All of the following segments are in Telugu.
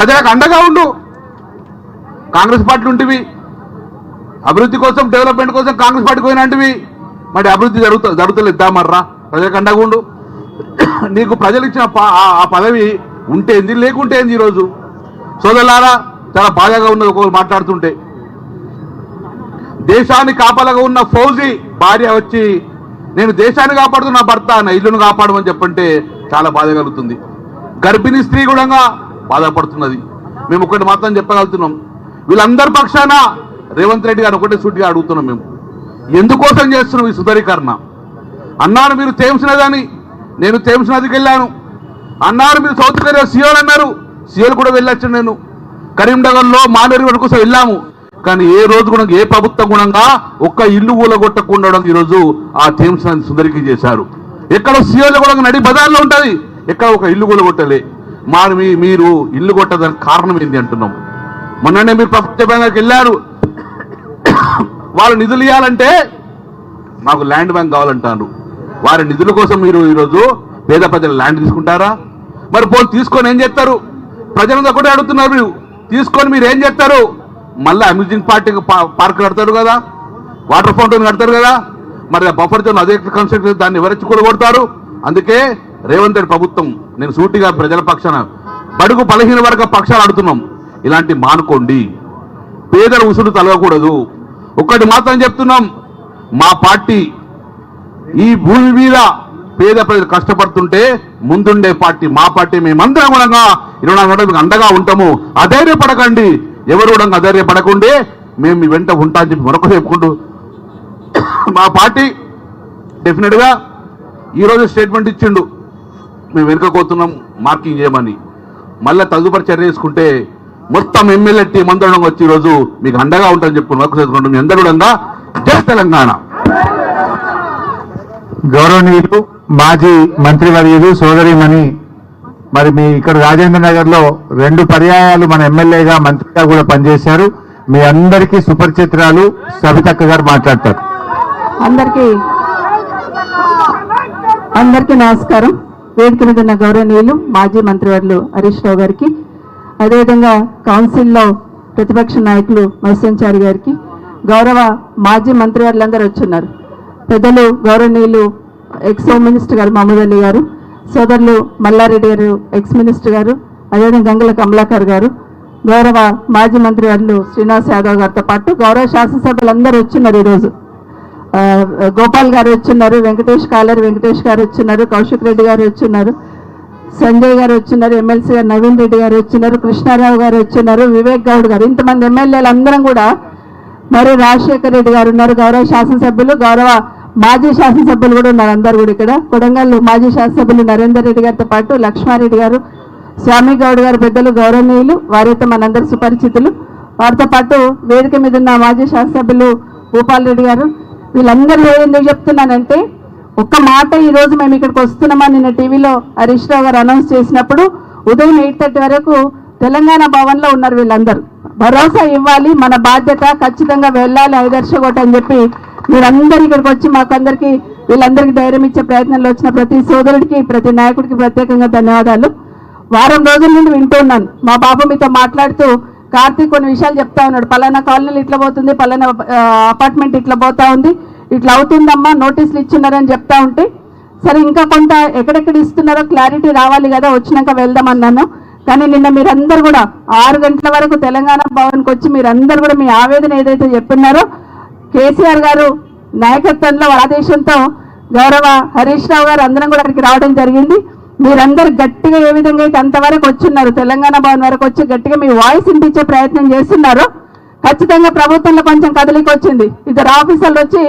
ప్రజలకు అండగా ఉండు. కాంగ్రెస్ పార్టీ ఉంటివి. అభివృద్ధి కోసం డెవలప్మెంట్ కోసం కాంగ్రెస్ పార్టీ పోయినంటివి. మరి అభివృద్ధి జరుగుతా జరుగుతలేదు మర్రా? ప్రజలకు అండగా ఉండు. నీకు ప్రజలు ఇచ్చిన ప- ఆ- పదవి ఉంటే ఏంది? లేకుంటే ఈరోజు? సోదరులారా చాలా బాధగా ఉన్నది ఒకరు మాట్లాడుతుంటే. దేశాన్ని కాపలగా ఉన్న ఫౌజీ భార్య వచ్చి నేను దేశాన్ని కాపాడుతున్న భర్త నా ఇల్లును కాపాడమని చెప్పంటే చాలా బాధ కలుగుతుంది. గర్భిణీ స్త్రీ కూడా బాధపడుతున్నది. మేము ఒకటి మాత్రం చెప్పగలుగుతున్నాం. వీళ్ళందరి పక్షాన రేవంత్ రెడ్డి గారు ఒకటే సూటిగా అడుగుతున్నాం మేము. ఎందుకోసం చేస్తున్నాం ఈ సుధరీకరణ అన్నారు మీరు తేమ్స్ నదని నేను తేమ్స్ నదికి వెళ్ళాను. అన్నారు మీరు సౌత్ కొరియా సియోల్ అన్నారు సియోల్ కూడా వెళ్ళొచ్చు నేను. కరీంనగర్లో మానేరు వరకు కోసం వెళ్ళాము. కానీ ఏ రోజు కూడా ఏ ప్రభుత్వం గుణంగా ఒక్క ఇల్లు ఊలగొట్టకుండా ఈరోజు ఆ థేమ్స్ నది సుందరికి చేశారు ఎక్కడ సియోల్ కూడా నడి బజార్లో ఉంటుంది ఎక్కడ ఒక ఇల్లు కూలగొట్టలే మాది మీ మీరు ఇల్లు కొట్టడానికి కారణం ఏంది అంటున్నాం. మొన్ననే మీరు ప్రపంచ బ్యాంక్కి వెళ్ళారు. వాళ్ళు నిధులు ఇవ్వాలంటే మాకు ల్యాండ్ బ్యాంక్ కావాలంటారు. వారి నిధుల కోసం మీరు ఈరోజు పేద ప్రజలు ల్యాండ్ తీసుకుంటారా? మరి పోనీ తీసుకొని ఏం చేస్తారు? ప్రజలంతా కూడా అడుగుతున్నారు మీరు. తీసుకొని మీరు ఏం చేస్తారు? మళ్ళీ అమ్యూజింగ్ పార్టీ పార్క్ కడతారు కదా? వాటర్ ఫౌంటైన్ కడతారు కదా? మరి బఫర్ జోన్ అదే కన్స్ట్రక్షన్ దాన్ని ఎవరెచ్చి కూడా కొడతారు అందుకే రేవంత్ రెడ్డి ప్రభుత్వం నేను సూటిగా ప్రజల పక్షాన బడుగు బలహీన వర్గ పక్షాలు ఆడుతున్నాం. ఇలాంటి మానుకోండి. పేదల ఉసురు తలగకూడదు ఒక్కటి మాత్రం చెప్తున్నాం మా పార్టీ ఈ భూమి మీద పేద ప్రజలు కష్టపడుతుంటే ముందుండే పార్టీ మా పార్టీ మేమందరం కూడా ఇరవై నాలుగు గంటలకు అండగా ఉంటాము. అధైర్యపడకండి. ఎవరు కూడా అధైర్యపడకుండే మేము మీ వెంట ఉంటా అని చెప్పి మరొక చెప్పుకుంటూ మా పార్టీ డెఫినెట్గా ఈరోజు స్టేట్మెంట్ ఇచ్చిండు. మేము వెనుకపోతున్నాం మార్కింగ్ చేయమని. మళ్ళీ తదుపరి చర్య తీసుకుంటే మొత్తం ఎమ్మెల్యే టీం అందరం వచ్చి ఈ రోజు మీకు అండగా ఉంటారని చెప్పి మరొక చేసుకుంటాం. మీ అందరూ కూడా జై తెలంగాణ. గౌరవనీయులు మాజీ మంత్రివర్యులు సోదరిమణి మరి మీ ఇక్కడ రాజేంద్ర నగర్లో రెండు పర్యాయాలు మన ఎమ్మెల్యేగా మంత్రిగా కూడా పనిచేశారు. మీ అందరికీ సుపరిచిత్రాలు సవితక్క గారు మాట్లాడతారు. అందరికీ అందరికీ నమస్కారం. వేదిక ఉన్న గౌరవనీయులు మాజీ మంత్రివర్యులు హరీష్ రావు గారికి అదేవిధంగా కౌన్సిల్లో ప్రతిపక్ష నాయకులు మత్స్యంచారి గారికి గౌరవ మాజీ మంత్రివర్యులందరూ వచ్చున్నారు. పెద్దలు గౌరవనీయులు ఎక్స్ హోమ్ మినిస్టర్ గారు మహమూద్ అలీ గారు సోదరులు మల్లారెడ్డి గారు ఎక్స్ మినిస్టర్ గారు అదేవిధంగా గంగుల కమలాకర్ గారు గౌరవ మాజీ మంత్రివర్లు శ్రీనివాస్ యాదవ్ గారితో పాటు గౌరవ శాసనసభ్యులందరూ వచ్చిన్నారు ఈరోజు. గోపాల్ గారు వచ్చిన్నారు వెంకటేష్ కాలర్ వెంకటేష్ గారు వచ్చిన్నారు కౌశిక్ రెడ్డి గారు వచ్చిన్నారు సంజయ్ గారు వచ్చిన్నారు ఎమ్మెల్సీ గారు నవీన్ రెడ్డి గారు వచ్చిన్నారు కృష్ణారావు గారు వచ్చిన్నారు వివేక్ గౌడ్ గారు. ఇంతమంది ఎమ్మెల్యేలు అందరం కూడా మరి రాజశేఖర్ రెడ్డి గారు ఉన్నారు గౌరవ శాసనసభ్యులు గౌరవ మాజీ శాసనసభ్యులు కూడా ఉన్నారు అందరు కూడా ఇక్కడ. కొడంగల్ మాజీ శాసనసభ్యులు నరేందర్ రెడ్డి గారితో పాటు లక్ష్మారెడ్డి గారు స్వామి గౌడ్ గారు పెద్దలు గౌరవనీయులు వారైతే మనందరి సుపరిచితులు. వారితో పాటు వేదిక మీద ఉన్న మాజీ శాసనసభ్యులు భూపాల్ రెడ్డి గారు వీళ్ళందరూ ఎందుకు చెప్తున్నానంటే ఒక్క మాట ఈరోజు మేము ఇక్కడికి వస్తున్నామని నిన్న టీవీలో హరీష్ రావు గారు అనౌన్స్ చేసినప్పుడు ఉదయం ఎయిట్ థర్టీ వరకు తెలంగాణ భవన్లో ఉన్నారు వీళ్ళందరూ. భరోసా ఇవ్వాలి మన బాధ్యత ఖచ్చితంగా వెళ్ళాలి ఐదర్శకోట అని చెప్పి మీరందరూ ఇక్కడికి వచ్చి మాకందరికీ వీళ్ళందరికీ ధైర్యం ఇచ్చే ప్రయత్నంలో వచ్చిన ప్రతి సోదరుడికి ప్రతి నాయకుడికి ప్రత్యేకంగా ధన్యవాదాలు. వారం రోజుల నుండి వింటున్నాను మా బాబు మీతో మాట్లాడుతూ కార్తీక్ కొన్ని విషయాలు చెప్తా ఉన్నాడు. పలానా కాలనీలు ఇట్లా పోతుంది పలానా అపార్ట్మెంట్ ఇట్లా పోతా ఉంది. ఇట్లా అవుతుందమ్మా నోటీసులు ఇచ్చినారని చెప్తా ఉంటే. సరే ఇంకా కొంత ఎక్కడెక్కడ ఇస్తున్నారో క్లారిటీ రావాలి కదా వచ్చినాక వెళ్దామన్నాను. కానీ నిన్న మీరందరూ కూడా ఆరు గంటల వరకు తెలంగాణ భవన్కి వచ్చి మీరందరూ కూడా మీ ఆవేదన ఏదైతే చెప్పినారో కేసీఆర్ గారు నాయకత్వంలో ఆదేశంతో గౌరవ హరీష్ రావు గారు అందరం కూడా అక్కడికి రావడం జరిగింది. మీరందరూ గట్టిగా ఏ విధంగా అయితే అంతవరకు వచ్చిన్నారు తెలంగాణ భవన్ వరకు వచ్చి గట్టిగా మీ వాయిస్ వినిపించే ప్రయత్నం చేస్తున్నారు ఖచ్చితంగా ప్రభుత్వంలో కొంచెం కదలిక వచ్చింది ఇద్దరు ఆఫీసర్లు వచ్చి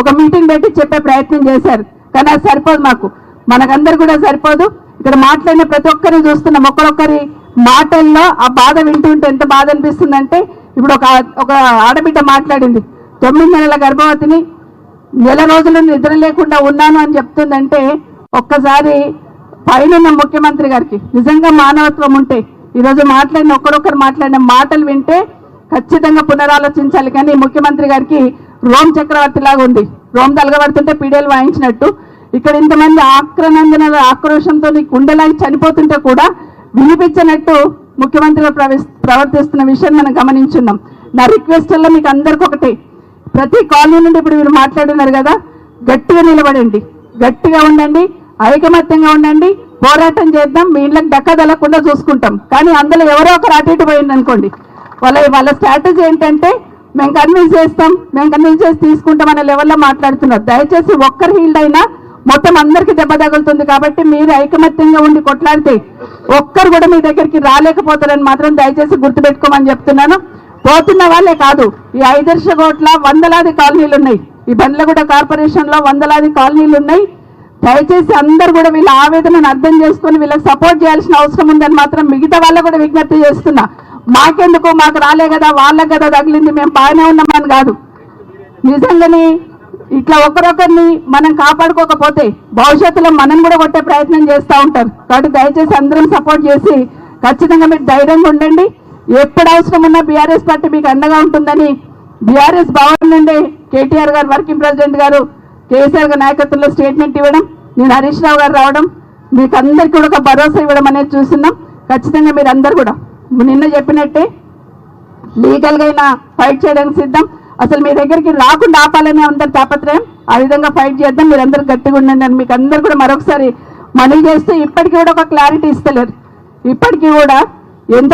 ఒక మీటింగ్ పెట్టి చెప్పే ప్రయత్నం చేశారు. కానీ అది సరిపోదు మాకు. మనకందరు కూడా సరిపోదు. ఇక్కడ మాట్లాడిన ప్రతి ఒక్కరిని చూస్తున్నాం. ఒక్కొక్కరి మాటల్లో ఆ బాధ వింటుంటే ఎంత బాధ అనిపిస్తుందంటే ఇప్పుడు ఒక ఒక ఆడబిడ్డ మాట్లాడింది. తొమ్మిది నెలల గర్భవతిని నెల రోజులు నిద్ర లేకుండా ఉన్నాను అని చెప్తుందంటే ఒక్కసారి పైన ముఖ్యమంత్రి గారికి నిజంగా మానవత్వం ఉంటే ఈరోజు మాట్లాడిన ఒకరొకరు మాట్లాడిన మాటలు వింటే ఖచ్చితంగా పునరాలోచించాలి. కానీ ముఖ్యమంత్రి గారికి రోమ్ చక్రవర్తి లాగా ఉంది. రోమ్ తలగబడుతుంటే పీడియలు వాయించినట్టు. ఇక్కడ ఇంతమంది ఆక్రనందన ఆక్రోషంతో నీ కుండలాగి చనిపోతుంటే కూడా వినిపించినట్టు ముఖ్యమంత్రిగా ప్రవర్తిస్తున్న విషయం మనం గమనించున్నాం. నా రిక్వెస్ట్ వల్ల మీకు అందరికి ఒకటే. ప్రతి కాలనీ నుండి ఇప్పుడు మీరు మాట్లాడున్నారు కదా గట్టిగా నిలబడండి. గట్టిగా ఉండండి. ఐకమత్యంగా ఉండండి పోరాటం చేద్దాం మీ ఇళ్ళకి చూసుకుంటాం. కానీ అందులో ఎవరో ఒకరు అటు ఇటు పోయింది అనుకోండి వాళ్ళ వాళ్ళ స్ట్రాటజీ ఏంటంటే మేము కన్విన్స్ చేస్తాం మేము కన్విన్స్ చేసి తీసుకుంటాం అనే లెవెల్లో మాట్లాడుతున్నారు. దయచేసి ఒక్కరి హీల్డ్ అయినా మొత్తం అందరికి దెబ్బ తగులుతుంది కాబట్టి మీరు ఐకమత్యంగా ఉండి కొట్లాడితే ఒక్కరు కూడా మీ దగ్గరికి రాలేకపోతారని మాత్రం దయచేసి గుర్తుపెట్టుకోమని చెప్తున్నాను. పోతున్న వాళ్ళే కాదు ఈ ఐదర్శ కోట్ల వందలాది కాలనీలు ఉన్నాయి. ఈ బండ్లగూడ కార్పొరేషన్లో వందలాది కాలనీలు ఉన్నాయి. దయచేసి అందరు కూడా వీళ్ళ ఆవేదనను అర్థం చేసుకొని వీళ్ళకి సపోర్ట్ చేయాల్సిన అవసరం ఉందని మాత్రం మిగతా వాళ్ళ కూడా విజ్ఞప్తి చేస్తున్నా. మాకెందుకు మాకు రాలే కదా వాళ్ళకి కదా తగిలింది మేము బాగానే ఉన్నామని కాదు. నిజంగానే ఇట్లా ఒకరొకరిని మనం కాపాడుకోకపోతే భవిష్యత్తులో మనం కూడా కొట్టే ప్రయత్నం చేస్తూ ఉంటారు. కాబట్టి దయచేసి అందరం సపోర్ట్ చేసి ఖచ్చితంగా మీరు ధైర్యంగా ఉండండి. ఎప్పుడు అవసరం ఉన్నా బీఆర్ఎస్ పార్టీ మీకు అండగా ఉంటుందని బీఆర్ఎస్ భవన్ నుండి కేటీఆర్ గారు వర్కింగ్ ప్రెసిడెంట్ గారు కేసీఆర్ గారి నాయకత్వంలో స్టేట్మెంట్ ఇవ్వడం నేను హరీష్ రావు గారు రావడం మీకు అందరికీ కూడా ఒక భరోసా ఇవ్వడం అనేది చూస్తున్నాం. ఖచ్చితంగా మీరు అందరు కూడా నిన్న చెప్పినట్టే లీగల్గా అయినా ఫైట్ చేయడానికి సిద్ధం. అసలు మీ దగ్గరికి రాకుండా ఆపాలనే అందరి తాపత్రయం. ఆ విధంగా ఫైట్ చేద్దాం మీరు అందరు గట్టిగా ఉండండి అని మీకు అందరు కూడా మరొకసారి మనవి చేస్తూ ఇప్పటికీ కూడా ఒక క్లారిటీ ఇస్తలేరు. ఇప్పటికీ కూడా ఎంత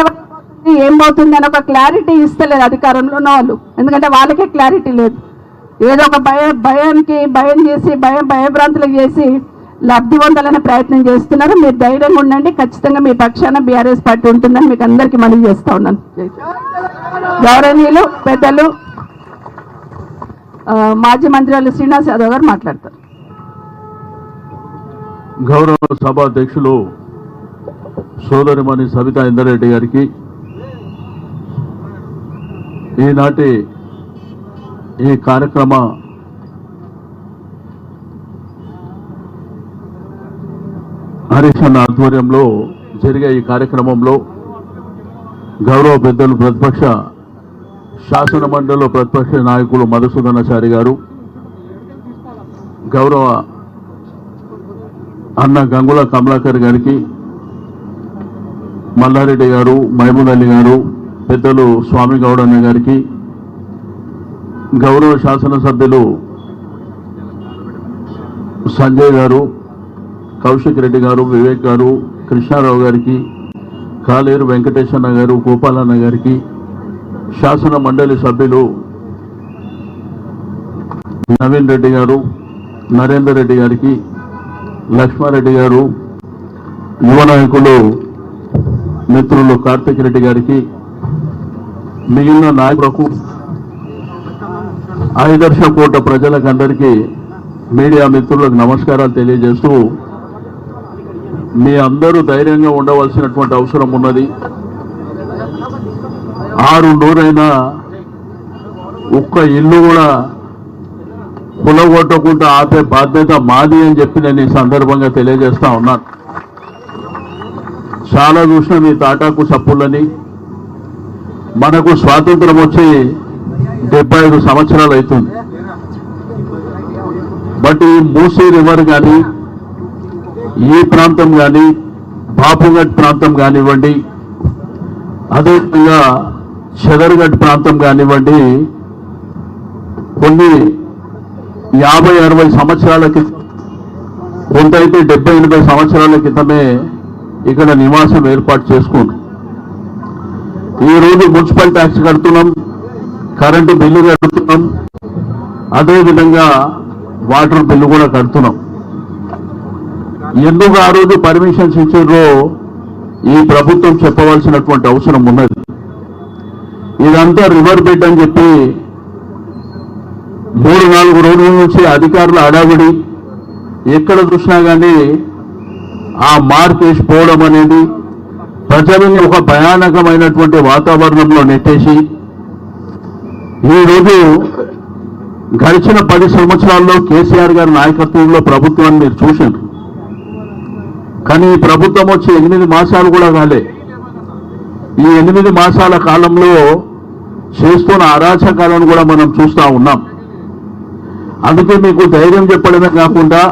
ఏం పోతుంది అని ఒక క్లారిటీ ఇస్తలేదు అధికారంలో ఉన్న వాళ్ళు. ఎందుకంటే వాళ్ళకే క్లారిటీ లేదు. ఏదో ఒక భయ భయానికి భయం చేసి భయం భయభ్రాంతులకు చేసి లబ్ధి పొందాలనే ప్రయత్నం చేస్తున్నారు. మీరు ధైర్యంగా ఉండండి. ఖచ్చితంగా మీ పక్షాన బీఆర్ఎస్ పార్టీ ఉంటుందని మీకు అందరికీ మనవి చేస్తా ఉన్నాను. గౌరవనీయులు పెద్దలు మాజీ మంత్రి వాళ్ళు శ్రీనివాస్ యాదవ్ గారు మాట్లాడతారు. గౌరవ సభాధ్యక్షులు సోదరిమణి సవితా ఇందరెడ్డి గారికి ఈనాటి ఈ కార్యక్రమ హరీషన్ ఆధ్వర్యంలో జరిగే ఈ కార్యక్రమంలో గౌరవ పెద్దలు ప్రతిపక్ష శాసన మండలిలో ప్రతిపక్ష నాయకులు మధుసూదనాచారి గారు గౌరవ అన్న గంగుల కమలాకర్ గారికి మల్లారెడ్డి గారు మహమూద్ అలీ గారు పెద్దలు స్వామి గౌడన్న గారికి గౌరవ శాసనసభ్యులు సంజయ్ గారు కౌశిక్ రెడ్డి గారు వివేక్ గారు కృష్ణారావు గారికి కాలేరు వెంకటేశన్న గారు గోపాలన్న గారికి శాసన మండలి సభ్యులు నవీన్ రెడ్డి గారు నరేందర్ రెడ్డి గారికి లక్ష్మారెడ్డి గారు యువ నాయకులు మిత్రులు కార్తిక్ రెడ్డి గారికి మిగిలిన నాయకులకు ఐదర్శ కోట ప్రజలకందరికీ మీడియా మిత్రులకు నమస్కారాలు తెలియజేస్తూ మీ అందరూ ధైర్యంగా ఉండవలసినటువంటి అవసరం ఉన్నది. ఆరు నూరైనా ఒక్క ఇల్లు కూడా కులగొట్టకుండా ఆపే బాధ్యత మాది అని చెప్పి నేను ఈ సందర్భంగా తెలియజేస్తా ఉన్నాను చాలా చూసిన మీ తాటాకు సప్పులని మనకు స్వాతంత్రం వచ్చి డెబ్బై ఐదు సంవత్సరాలు అవుతుంది బట్ ఈ మూసీ రివర్ కానీ ఈ ప్రాంతం కానీ బాపుగఢ్ ప్రాంతం కానివ్వండి అదేవిధంగా చెదర్గఢ్ ప్రాంతం కానివ్వండి కొన్ని యాభై అరవై సంవత్సరాల క్రితం కొంతైతే డెబ్బై ఎనభై సంవత్సరాల క్రితమే ఇక్కడ నివాసం ఏర్పాటు చేసుకున్నాం ఈ రోజు మున్సిపల్ ట్యాక్స్ కడుతున్నాం. కరెంటు బిల్లు కడుతున్నాం. అదేవిధంగా వాటర్ బిల్లు కూడా కడుతున్నాం. ఎందుకు ఆ రోజు పర్మిషన్స్ ఇచ్చారో ఈ ప్రభుత్వం చెప్పవలసినటువంటి అవసరం ఉన్నది. ఇదంతా రివర్ బెడ్ అని చెప్పి మూడు నాలుగు రోజుల నుంచి అధికారుల అడావిడి ఎక్కడ చూసినా కానీ ఆ మార్క్ వేసిపోవడం అనేది ప్రజలను ఒక భయానకమైనటువంటి వాతావరణంలో నెట్టేసి ఈరోజు గడిచిన పది సంవత్సరాల్లో కేసీఆర్ గారి నాయకత్వంలో ప్రభుత్వాన్ని మీరు చూశారు. కానీ ఈ ప్రభుత్వం వచ్చి ఎనిమిది మాసాలు కూడా కాలే ఈ ఎనిమిది మాసాల కాలంలో చేస్తున్న అరాచకాలను కూడా మనం చూస్తా ఉన్నాం. అందుకే మీకు ధైర్యం చెప్పడమే కాకుండా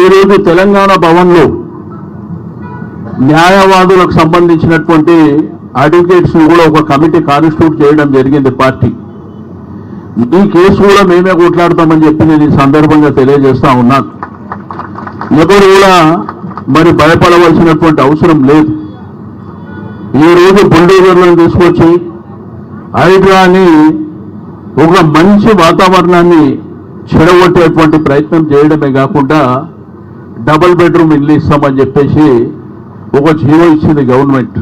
ఈరోజు తెలంగాణ భవన్లో న్యాయవాదులకు సంబంధించినటువంటి అడ్వకేట్స్ కూడా ఒక కమిటీ కాన్స్టిట్యూట్ చేయడం జరిగింది పార్టీ. ఈ కేసు కూడా మేమే కొట్లాడతామని చెప్పి నేను ఈ సందర్భంగా తెలియజేస్తా ఉన్నాను ఎవరు కూడా మరి భయపడవలసినటువంటి అవసరం లేదు. ఈ రోజు బుల్డోజర్లను తీసుకొచ్చి హైడ్రాని ఒక మంచి వాతావరణాన్ని చెడగొట్టేటువంటి ప్రయత్నం చేయడమే కాకుండా డబుల్ బెడ్రూమ్ ఇల్లు ఇస్తామని చెప్పేసి ఒక జీవో ఇచ్చింది గవర్నమెంట్.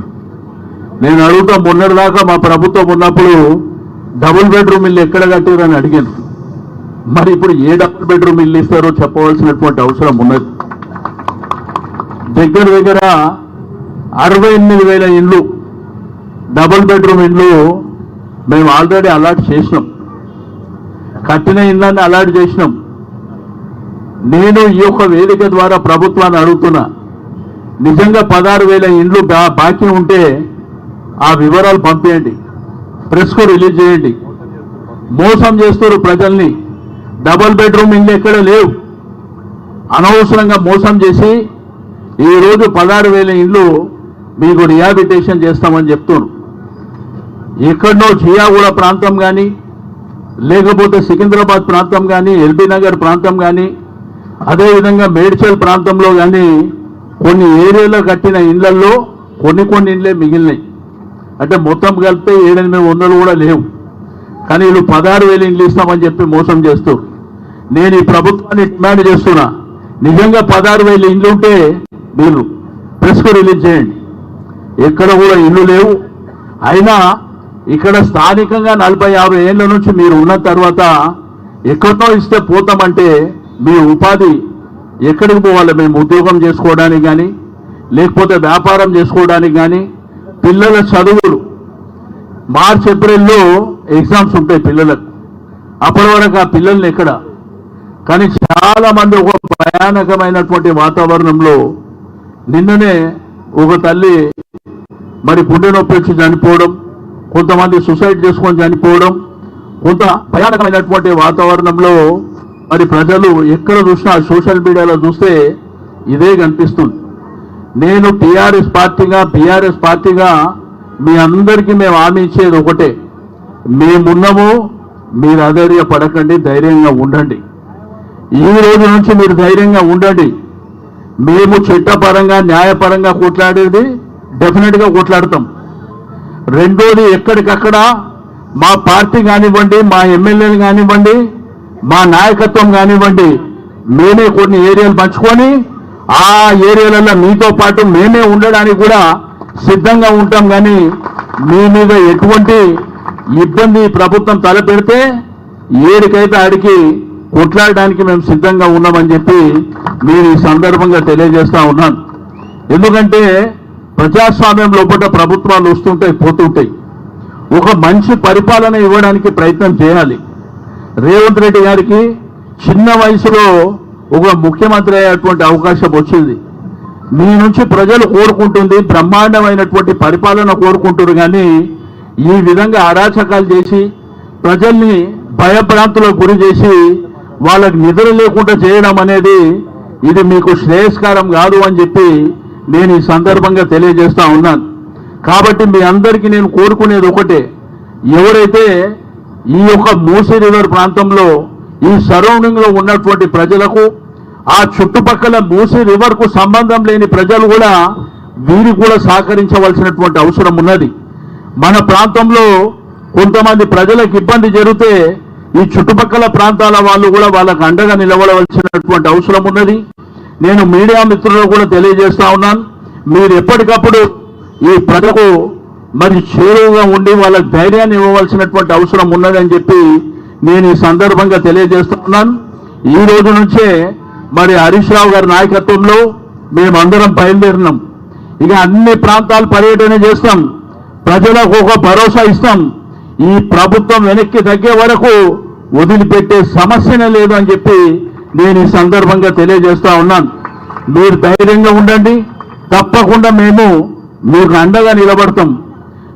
నేను అడుగుతా మొన్నటి దాకా మా ప్రభుత్వం ఉన్నప్పుడు డబుల్ బెడ్రూమ్ ఇల్లు ఎక్కడ కట్టారని అడిగాను. మరి ఇప్పుడు ఏ డబుల్ బెడ్రూమ్ ఇల్లు ఇస్తారో చెప్పవలసినటువంటి అవసరం ఉన్నది. దగ్గర దగ్గర అరవై ఎనిమిది వేల ఇండ్లు డబుల్ బెడ్రూమ్ ఇండ్లు మేము ఆల్రెడీ అలాట్ చేసినాం. కట్టిన ఇండ్లన్నీ అలాట్ చేసినాం. నేను ఈ యొక్క వేదిక ద్వారా ప్రభుత్వాన్ని అడుగుతున్నా నిజంగా పదహారు వేల ఇండ్లు బా- బాకీ ఉంటే ఆ వివరాలు పంపేయండి. ప్రెస్కు రిలీజ్ చేయండి. మోసం చేస్తారు ప్రజల్ని. డబుల్ బెడ్రూమ్ ఇల్లు ఎక్కడ లేవు. అనవసరంగా మోసం చేసి ఈ రోజు పదహారు వేల ఇండ్లు మీకు రిహాబిటేషన్ చేస్తామని చెప్తున్నారు. ఎక్కడనో జియాగూడ ప్రాంతం కానీ లేకపోతే సికింద్రాబాద్ ప్రాంతం కానీ ఎల్బీ నగర్ ప్రాంతం కానీ అదేవిధంగా మేడ్చల్ ప్రాంతంలో కానీ కొన్ని ఏరియాలో కట్టిన ఇండ్లల్లో కొన్ని కొన్ని ఇండ్లే మిగిలినాయి. అంటే మొత్తం కలిపితే ఏడెనిమిది వందలు కూడా లేవు. కానీ వీళ్ళు పదహారు వేలు ఇండ్లు ఇస్తామని చెప్పి మోసం చేస్తూ నేను ఈ ప్రభుత్వాన్ని డిమాండ్ చేస్తున్నా నిజంగా పదహారు వేలు ఇండ్లు ఉంటే మీరు ప్రెస్కు రిలీజ్ చేయండి. ఎక్కడ కూడా ఇల్లు లేవు. అయినా ఇక్కడ స్థానికంగా నలభై యాభై ఏళ్ళ నుంచి మీరు ఉన్న తర్వాత ఎక్కడో ఇస్తే పోతామంటే మీ ఉపాధి ఎక్కడికి పోవాలి? మేము ఉద్యోగం చేసుకోవడానికి కానీ లేకపోతే వ్యాపారం చేసుకోవడానికి కానీ పిల్లల చదువులు. మార్చ్ ఏప్రిల్లో ఎగ్జామ్స్ ఉంటాయి పిల్లలకు. అప్పటి వరకు ఆ పిల్లల్ని ఎక్కడ? కానీ చాలా మంది ఒక భయానకమైనటువంటి వాతావరణంలో నిన్ననే ఒక తల్లి మరి గుండె నొప్పి వచ్చి చనిపోవడం కొంతమంది సూసైడ్ చేసుకొని చనిపోవడం కొంత భయానకమైనటువంటి వాతావరణంలో మరి ప్రజలు ఎక్కడ చూసినా సోషల్ మీడియాలో చూస్తే ఇదే కనిపిస్తుంది. నేను టిఆర్ఎస్ పార్టీగా బీఆర్ఎస్ పార్టీగా మీ అందరికీ మేము హామీ ఇచ్చేది ఒకటే. మేమున్నాము మీరు అధైర్య పడకండి ధైర్యంగా ఉండండి. ఈ రోజు నుంచి మీరు ధైర్యంగా ఉండండి. మేము చట్టపరంగా న్యాయపరంగా కొట్లాడేది డెఫినెట్గా కొట్లాడతాం. రెండోది ఎక్కడికక్కడ మా పార్టీ కానివ్వండి మా ఎమ్మెల్యేలు కానివ్వండి మా నాయకత్వం కానివ్వండి మేమే కొన్ని ఏరియాలు పంచుకొని ఆ ఏరియాలలో మీతో పాటు మేమే ఉండడానికి కూడా సిద్ధంగా ఉంటాం. కానీ మీ మీద ఎటువంటి ఇబ్బంది ప్రభుత్వం తలపెడితే ఏడికైతే ఆడికి కొట్లాడడానికి మేము సిద్ధంగా ఉన్నామని చెప్పి మీరు ఈ సందర్భంగా తెలియజేస్తా ఉన్నాను. ఎందుకంటే ప్రజాస్వామ్యం లోపల ప్రభుత్వాలు వస్తుంటాయి పోతుంటాయి. ఒక మంచి పరిపాలన ఇవ్వడానికి ప్రయత్నం చేయాలి. రేవంత్ రెడ్డి గారికి చిన్న వయసులో ఒక ముఖ్యమంత్రి అయ్యేటువంటి అవకాశం వచ్చింది. మీ నుంచి ప్రజలు కోరుకుంటుంది బ్రహ్మాండమైనటువంటి పరిపాలన కోరుకుంటారు కానీ ఈ విధంగా అరాచకాలు చేసి ప్రజల్ని భయభ్రాంతులకు గురి చేసి వాళ్ళకి నిద్ర లేకుండా చేయడం అనేది ఇది మీకు శ్రేయస్కరం కాదు అని చెప్పి నేను ఈ సందర్భంగా తెలియజేస్తా ఉన్నాను. కాబట్టి మీ అందరికీ నేను కోరుకునేది ఒకటే. ఎవరైతే ఈ యొక్క మూసీ రివర్ ప్రాంతంలో ఈ సరౌండింగ్లో ఉన్నటువంటి ప్రజలకు ఆ చుట్టుపక్కల మూసీ రివర్కు సంబంధం లేని ప్రజలు కూడా వీరికి కూడా సహకరించవలసినటువంటి అవసరం ఉన్నది. మన ప్రాంతంలో కొంతమంది ప్రజలకు ఇబ్బంది జరిగితే ఈ చుట్టుపక్కల ప్రాంతాల వాళ్ళు కూడా వాళ్ళకు అండగా నిలబడవలసినటువంటి అవసరం ఉన్నది. నేను మీడియా మిత్రులకు కూడా తెలియజేస్తా ఉన్నాను. మీరు ఎప్పటికప్పుడు ఈ ప్రజలకు మరి చేరువుగా ఉండి వాళ్ళకు ధైర్యాన్ని ఇవ్వవలసినటువంటి అవసరం ఉన్నదని చెప్పి నేను ఈ సందర్భంగా తెలియజేస్తున్నాను. ఈ రోజు నుంచే మరి హరీష్ రావు గారి నాయకత్వంలో మేమందరం బయలుదేరినాం. ఇక అన్ని ప్రాంతాలు పర్యటన చేస్తాం. ప్రజలకు ఒక భరోసా ఇస్తాం. ఈ ప్రభుత్వం వెనక్కి తగ్గే వరకు వదిలిపెట్టే సమస్యనే లేదు అని చెప్పి నేను ఈ సందర్భంగా తెలియజేస్తా ఉన్నాను. మీరు ధైర్యంగా ఉండండి. తప్పకుండా మేము మీకు అండగా నిలబడతాం.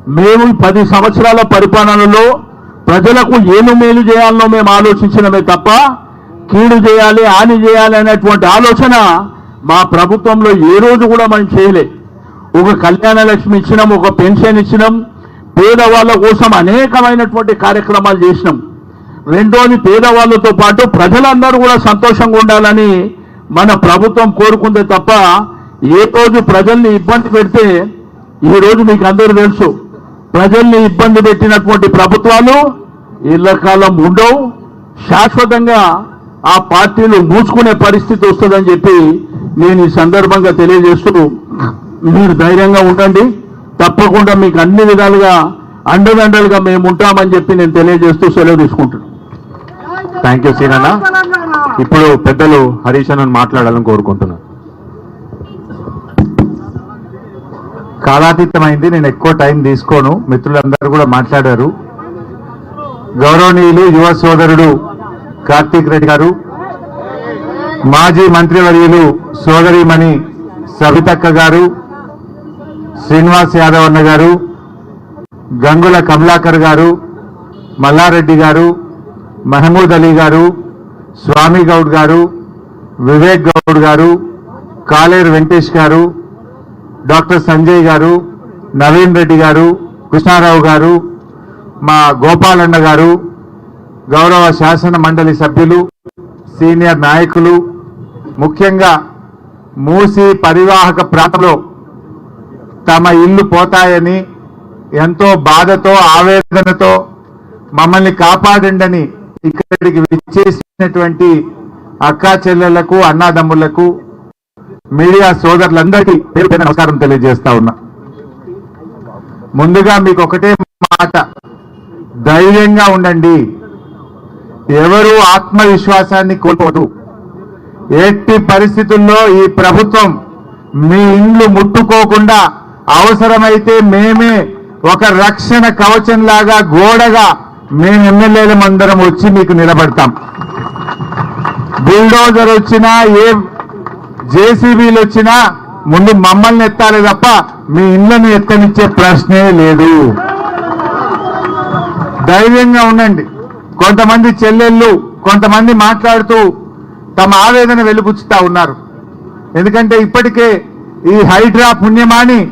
మేము పది సంవత్సరాల పరిపాలనలో ప్రజలకు ఏను మేలు చేయాలనో మేము ఆలోచించినమే తప్ప కీడు చేయాలి హాని చేయాలి అనేటువంటి ఆలోచన మా ప్రభుత్వంలో ఏ రోజు కూడా మనం చేయలే. ఒక కళ్యాణ లక్ష్మి ఇచ్చినాం ఒక పెన్షన్ ఇచ్చినాం పేదవాళ్ళ కోసం అనేకమైనటువంటి కార్యక్రమాలు చేసినాం. రెండోది పేదవాళ్ళతో పాటు ప్రజలందరూ కూడా సంతోషంగా ఉండాలని మన ప్రభుత్వం కోరుకుందే తప్ప ఏ రోజు ప్రజల్ని ఇబ్బంది పెడితే ఈ రోజు మీకు అందరూ తెలుసు. ప్రజల్ని ఇబ్బంది పెట్టినటువంటి ప్రభుత్వాలు ఇళ్ళ కాలం ఉండవు. శాశ్వతంగా ఆ పార్టీలు మూసుకునే పరిస్థితి వస్తుందని చెప్పి నేను ఈ సందర్భంగా తెలియజేస్తూ మీరు ధైర్యంగా ఉండండి. తప్పకుండా మీకు అన్ని విధాలుగా అండదండలుగా మేము ఉంటామని చెప్పి నేను తెలియజేస్తూ సెలవు తీసుకుంటున్నాను. థ్యాంక్ యూ సీనన్న ఇప్పుడు పెద్దలు హరీష్ అన్న మాట్లాడాలని కోరుకుంటున్నాను. కాలాతీతమైంది. నేను ఎక్కువ టైం తీసుకోను. మిత్రులందరూ కూడా మాట్లాడారు. గౌరవనీయులు యువ సోదరుడు కార్తీక్ రెడ్డి గారు మాజీ మంత్రివర్యులు సోదరిమణి సవితక్క గారు శ్రీనివాస్ యాదవ్ అన్న గారు గంగుల కమలాకర్ గారు మల్లారెడ్డి గారు మహమూద్ అలీ గారు స్వామి గౌడ్ గారు వివేక్ గౌడ్ గారు కాలేరు వెంకటేష్ గారు డాక్టర్ సంజయ్ గారు నవీన్ రెడ్డి గారు కృష్ణారావు గారు మా గోపాలన్న గారు గౌరవ శాసన మండలి సభ్యులు సీనియర్ నాయకులు ముఖ్యంగా మూసి పరివాహక ప్రాంతంలో తమ ఇల్లు పోతాయని ఎంతో బాధతో ఆవేదనతో మమ్మల్ని కాపాడండి ఇక్కడికి విచ్చేసినటువంటి అక్కా చెల్లెళ్ళకు అన్నాదమ్ములకు మీడియా సోదరులందరికీ పేరు నమస్కారం తెలియజేస్తా ఉన్నా. ముందుగా మీకు ఒకటే మాట. ధైర్యంగా ఉండండి. ఎవరు ఆత్మవిశ్వాసాన్ని కోల్పోదు. ఎట్టి పరిస్థితుల్లో ఈ ప్రభుత్వం మీ ఇండ్లు ముట్టుకోకుండా అవసరమైతే మేమే ఒక రక్షణ కవచం లాగా గోడగా మేము ఎమ్మెల్యేలం అందరం వచ్చి మీకు నిలబడతాం. బుల్డోజర్ వచ్చినా ఏ జేసీబీలు వచ్చినా ముందు మమ్మల్ని ఎత్తాలి తప్ప మీ ఇళ్ళను ఎత్తనిచ్చే ప్రశ్నే లేదు. ధైర్యంగా ఉండండి. కొంతమంది చెల్లెళ్ళు కొంతమంది మాట్లాడుతూ తమ ఆవేదన వెలుపుచ్చుతా ఉన్నారు. ఎందుకంటే ఇప్పటికే ఈ హైడ్రా పుణ్యమాని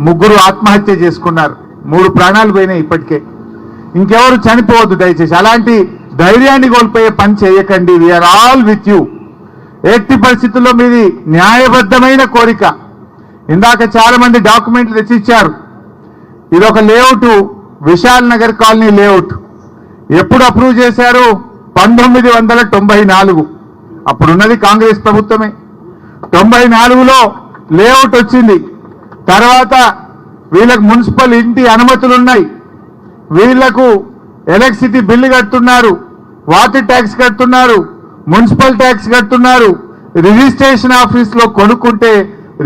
ముగ్గురు ఆత్మహత్య చేసుకున్నారు. మూడు ప్రాణాలు పోయినాయి ఇప్పటికే. ఇంకెవరు చనిపోవద్దు దయచేసి. అలాంటి ధైర్యాన్ని కోల్పోయే పని చేయకండి. వీఆర్ ఆల్ విత్ యూ ఎట్టి పరిస్థితుల్లో మీది న్యాయబద్ధమైన కోరిక. ఇందాక చాలా మంది డాక్యుమెంట్లు తెచ్చిచ్చారు. ఇది ఒక layout Vishal Nagar colony layout. ఎప్పుడు అప్రూవ్ చేశారు? పంతొమ్మిది వందల తొంభై నాలుగు. అప్పుడున్నది కాంగ్రెస్ ప్రభుత్వమే. తొంభై నాలుగులో లేఅవుట్ వచ్చింది. తర్వాత వీళ్ళకు మున్సిపల్ ఇంటి అనుమతులు ఉన్నాయి వీళ్ళకు ఎలక్ట్రిసిటీ బిల్లు కడుతున్నారు. వాటర్ ట్యాక్స్ కడుతున్నారు. మున్సిపల్ ట్యాక్స్ కడుతున్నారు రిజిస్ట్రేషన్ ఆఫీస్లో కొనుక్కుంటే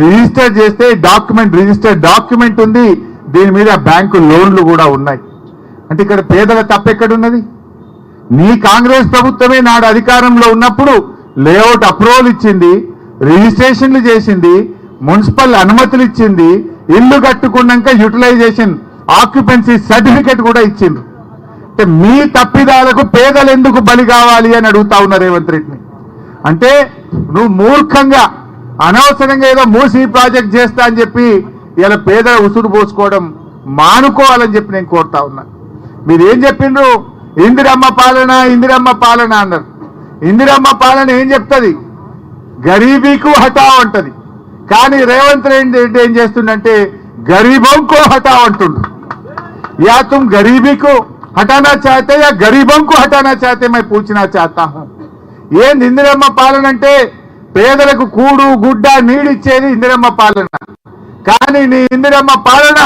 రిజిస్టర్ చేస్తే డాక్యుమెంట్ రిజిస్టర్ డాక్యుమెంట్ ఉంది. దీని మీద బ్యాంకు లోన్లు కూడా ఉన్నాయి. అంటే ఇక్కడ పేదల తప్పెక్కడున్నది నీ కాంగ్రెస్ ప్రభుత్వమే నాడు అధికారంలో ఉన్నప్పుడు లేఅవుట్ అప్రూవల్ ఇచ్చింది రిజిస్ట్రేషన్లు చేసింది మున్సిపల్ అనుమతులు ఇచ్చింది ఇల్లు కట్టుకున్నాక యూటిలైజేషన్ ఆక్యుపెన్సీ సర్టిఫికెట్ కూడా ఇచ్చింది అంటే మీ తప్పిదాలకు పేదలు ఎందుకు బలి కావాలి అని అడుగుతా ఉన్న రేవంత్ రెడ్డిని. అంటే నువ్వు మూర్ఖంగా అనవసరంగా ఏదో మూసి ప్రాజెక్ట్ చేస్తా అని చెప్పి ఇలా పేదల ఉసురు పోసుకోవడం మానుకోవాలని చెప్పి నేను కోరుతా ఉన్నా. మీరు ఏం చెప్పిండ్రు? ఇందిరమ్మ పాలన ఇందిరమ్మ పాలన అన్నారు. ఇందిరమ్మ పాలన ఏం చెప్తుంది? గరీబీకు హఠావ్ అంటది. కానీ రేవంత్ రెడ్డి ఏం చేస్తుండంటే గరీబంకో హఠావ్ అంటుండు. యా తుమ్ గరీబీకు हटाना चाहते या गरीबों को हटाना चाहते मैं पूछना चाहता हूं ఏంది ఇందిరమ్మ పాలన అంటే పేదలకు కూడు గుడ్డ నీడిచ్చేది ఇందిరమ్మ పాలన కానీ నీ ఇందిరమ్మ పాలన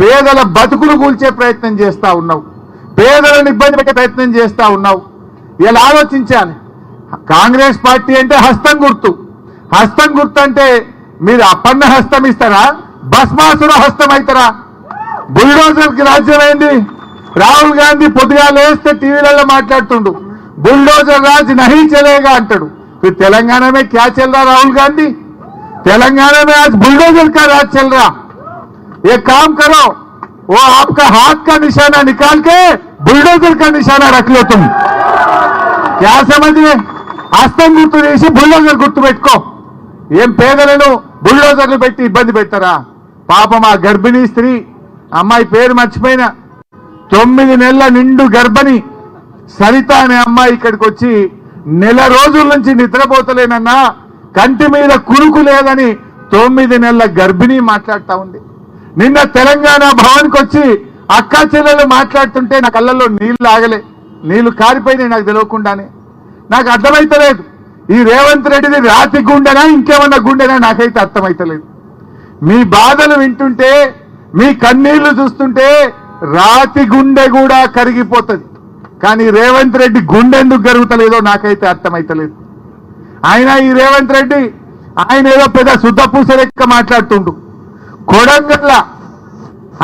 పేదల బతుకులు కూల్చే ప్రయత్నం చేస్తా ఉన్నావు పేదలను ఇబ్బంది పెట్టే ప్రయత్నం చేస్తా ఉన్నావు ఇలా ఆలోచించాలి కాంగ్రెస్ పార్టీ అంటే హస్తం గుర్తు హస్తం గుర్తు అంటే మీరు అప్పన్న హస్తం ఇస్తారా భస్మాసుర హస్తం అవుతారా బుల్డోజర్ కి రాజ్యమైంది రాహుల్ గాంధీ పొద్దుగా లేస్తే టీవీలలో మాట్లాడుతుండు బుల్డోజర్ రాజ్ నహీ చలేగా అంటాడు फिर तेलंगाना में क्या चल रहा राहुल गांधी तेलंगाना में आज बुलडोजर का राज चल रहा एक काम करो वो आपका हाथ का निशाना निकाल के बुलडोजर का निशाना रख लो तुम क्या समझ गए హస్తం గుర్తు చేసి బుల్డోజర్ గుర్తు పెట్టుకో ఏం పేదలను బుల్డోజర్లు పెట్టి ఇబ్బంది పెడతారా పాపం ఆ గర్భిణీ స్త్రీ అమ్మాయి పేరు మర్చిపోయినా తొమ్మిది నెలల నిండు గర్భిణి సరిత అనే అమ్మాయి ఇక్కడికి వచ్చి నెల రోజుల నుంచి నిద్రపోతలేనన్నా కంటి మీద కురుకు లేదని తొమ్మిది నెలల గర్భిణి మాట్లాడుతూ ఉంది. నిన్న తెలంగాణ భవన్కి వచ్చి అక్కా చెల్లెలు మాట్లాడుతుంటే నా కళ్ళల్లో నీళ్ళు ఆగలే. నీళ్ళు కారిపోయినాయి నాకు తెలియకుండానే. నాకు అర్థమైతలేదు. ఈ రేవంత్ రెడ్డిది రాతి గుండెనా ఇంకేమన్నా గుండెనా నాకైతే అర్థమైతలేదు. మీ బాధలు వింటుంటే మీ కన్నీళ్ళు చూస్తుంటే రాతి గుండె కూడా కరిగిపోతుంది. కానీ రేవంత్ రెడ్డి గుండె ఎందుకు కరుగుతలేదో నాకైతే అర్థమైతలేదు. ఆయన ఈ రేవంత్ రెడ్డి ఆయన ఏదో పెద్ద శుద్ధ పూస లెక్క మాట్లాడుతుండు. కొడంగల్ల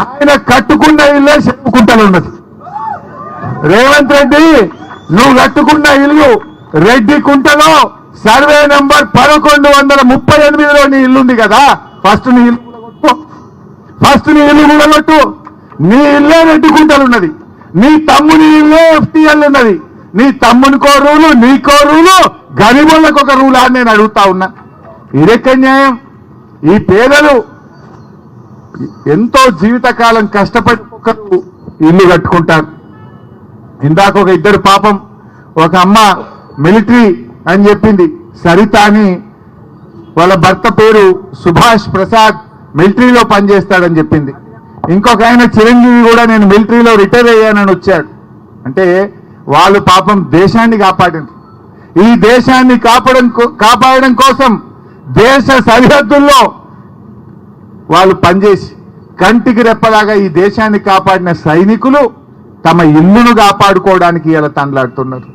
ఆయన కట్టుకున్న ఇల్లే చెప్పుకుంటలు ఉన్నది రేవంత్ రెడ్డి నువ్వు కట్టుకున్న ఇల్లు రెడ్డి కుంటలో సర్వే నంబర్ పదకొండు వందల ముప్పై ఎనిమిదిలో నీ ఇల్లుంది కదా. ఫస్ట్ నీ ఇల్లు ఫస్ట్ నీ ఇల్లు కూడగొట్టు. నీ ఇల్లే రెడ్డి గుంటలు ఉన్నది. నీ తమ్ముని ఇల్లే ఎఫ్టీఎల్ ఉన్నది. నీ తమ్మునికో రూలు నీకో రూలు గరీబులకు ఒక రూల్ అని నేను అడుగుతా ఉన్నా. ఇదెక్క న్యాయం? ఈ పేదలు ఎంతో జీవితకాలం కష్టపడి ఒకరు ఇల్లు కట్టుకుంటారు. ఇందాక ఒక ఇద్దరు పాపం ఒక అమ్మ మిలిటరీ అని చెప్పింది. సరిత అని వాళ్ళ భర్త పేరు సుభాష్ ప్రసాద్ మిలిటరీలో పనిచేస్తాడని చెప్పింది. ఇంకొక ఆయన చిరంజీవి కూడా నేను మిలిటరీలో రిటైర్ అయ్యానని వచ్చాడు. అంటే వాళ్ళు పాపం దేశాన్ని కాపాడారు ఈ దేశాన్ని కాపాడడం కాపాడడం కోసం దేశ సరిహద్దుల్లో వాళ్ళు పనిచేసి కంటికి రెప్పలాగా ఈ దేశాన్ని కాపాడిన సైనికులు తమ ఇల్లును కాపాడుకోవడానికి ఇలా తండ్లాడుతున్నారు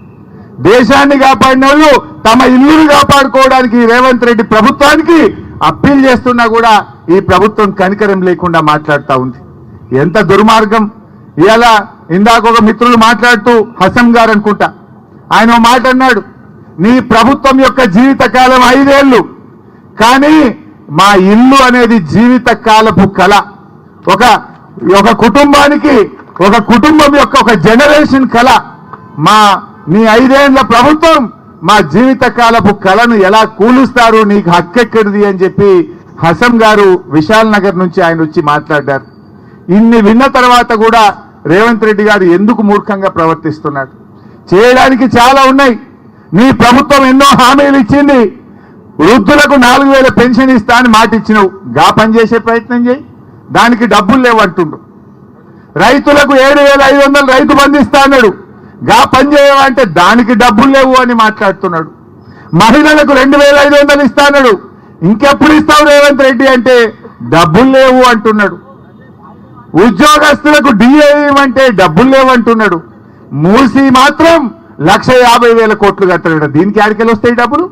దేశాన్ని కాపాడిన వాళ్ళు తమ ఇల్లును కాపాడుకోవడానికి రేవంత్ రెడ్డి ప్రభుత్వానికి అప్పీల్ చేస్తున్నా కూడా ఈ ప్రభుత్వం కనికరం లేకుండా మాట్లాడుతూ ఉంది. ఎంత దుర్మార్గం. ఇలా ఇందాక ఒక మిత్రులు మాట్లాడుతూ హసం గారు అనుకుంటా. ఆయన మాట అన్నాడు నీ ప్రభుత్వం యొక్క జీవితకాలం ఐదేళ్ళు కానీ మా ఇల్లు అనేది జీవిత కాలపు కళ. ఒక ఒక కుటుంబానికి ఒక కుటుంబం యొక్క ఒక జనరేషన్ కళ. మా నీ ఐదేళ్ళ ప్రభుత్వం మా జీవితకాలపు కళను ఎలా కూలుస్తారు నీకు హక్కెక్కడిది అని చెప్పి హసం గారు విశాల్ నగర్ నుంచి ఆయన వచ్చి మాట్లాడారు. ఇన్ని విన్న తర్వాత కూడా రేవంత్ రెడ్డి గారు ఎందుకు మూర్ఖంగా ప్రవర్తిస్తున్నాడు? చేయడానికి చాలా ఉన్నాయి. నీ ప్రభుత్వం ఎన్నో హామీలు ఇచ్చింది. వృద్ధులకు నాలుగు వేల పెన్షన్ ఇస్తా అని మాట ఇచ్చినావు. గా పని చేసే ప్రయత్నం చేయి. దానికి డబ్బులు లేవంటుండు రైతులకు ఏడు వేల ఐదు వందలు రైతు బంధిస్తా అన్నాడు. గా పని చేయవంటే దానికి డబ్బులు లేవు అని మాట్లాడుతున్నాడు. మహిళలకు రెండు వేల ఐదు వందలు ఇస్తాడు ఇంకెప్పుడు ఇస్తావు రేవంత్ రెడ్డి అంటే డబ్బులు లేవు అంటున్నాడు. ఉద్యోగస్తులకు డిఏ అంటే డబ్బులు లేవంటున్నాడు మూసి మాత్రం లక్ష యాభై వేల కోట్లు కట్టలేడు. దీనికి ఆడికెళ్ళి వస్తాయి డబ్బులు?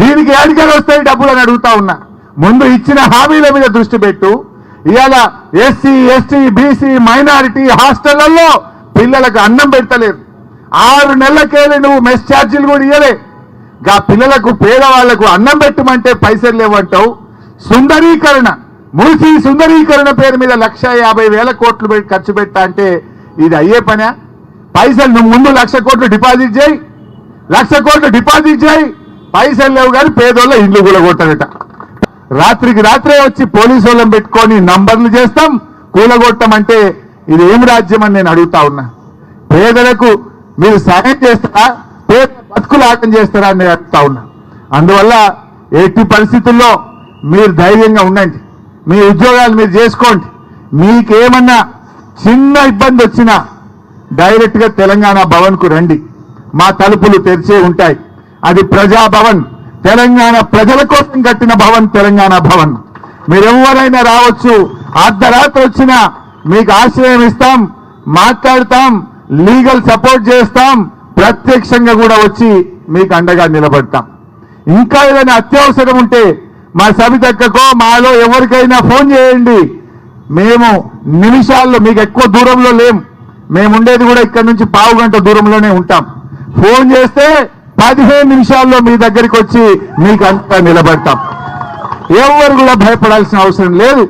దీనికి ఆడికెళ్ళి వస్తాయి డబ్బులు అని అడుగుతా ఉన్నా. ముందు ఇచ్చిన హామీల మీద దృష్టి పెట్టు. ఇవాళ ఎస్సీ ఎస్టీ బీసీ మైనారిటీ హాస్టళ్ళలో పిల్లలకు అన్నం పెట్టలేదు ఆరు నెలలకేలి నువ్వు మెస్ ఛార్జీలు కూడా ఇయ్యలే. గా పిల్లలకు పేదవాళ్ళకు అన్నం పెట్టమంటే పైసలు లేవంటావు. సుందరీకరణ మూసి సుందరీకరణ పేరు మీద లక్ష యాభై వేల కోట్లు పెట్టి ఖర్చు పెట్టా అంటే ఇది అయ్యే పనా? పైసలు నువ్వు ముందు లక్ష కోట్లు డిపాజిట్ చేయి. లక్ష కోట్లు డిపాజిట్ చేయి. పైసలు లేవు కానీ పేదోళ్ళ ఇండ్లు కూడా రాత్రికి రాత్రే వచ్చి పోలీసు వాళ్ళని పెట్టుకొని నంబర్లు చేస్తాం. కూలగొట్టమంటే ఇది ఏం రాజ్యం అని నేను అడుగుతా ఉన్నా? పేదలకు మీరు సాయం చేస్తారా? పేద బతుకులు ఆటం చేస్తారా అని నేను అడుగుతా ఉన్నా. అందువల్ల ఎట్టి పరిస్థితుల్లో మీరు ధైర్యంగా ఉండండి. మీ ఉద్యోగాలు మీరు చేసుకోండి. మీకేమన్నా చిన్న ఇబ్బంది వచ్చినా డైరెక్ట్గా తెలంగాణ భవన్కు రండి. మా తలుపులు తెరిచే ఉంటాయి. అది ప్రజా భవన్ తెలంగాణ ప్రజల కోసం కట్టిన భవన్ తెలంగాణ భవన్. మీరెవరైనా రావచ్చు. అర్ధరాత్రి వచ్చినా మీకు ఆశ్రయం ఇస్తాం మాట్లాడతాం లీగల్ సపోర్ట్ చేస్తాం ప్రత్యక్షంగా కూడా వచ్చి మీకు అండగా నిలబడతాం. ఇంకా ఏదైనా అత్యవసరం ఉంటే మా సబితక్కకో మాలో ఎవరికైనా ఫోన్ చేయండి. మేము నిమిషాల్లో మీకు ఎక్కువ దూరంలో లేం. మేము ఉండేది కూడా ఇక్కడ నుంచి పావు గంట దూరంలోనే ఉంటాం. ఫోన్ చేస్తే పదిహేను నిమిషాల్లో మీ దగ్గరికి వచ్చి మీకు అంతా నిలబడతాం. ఎవరు కూడా భయపడాల్సిన అవసరం లేదు.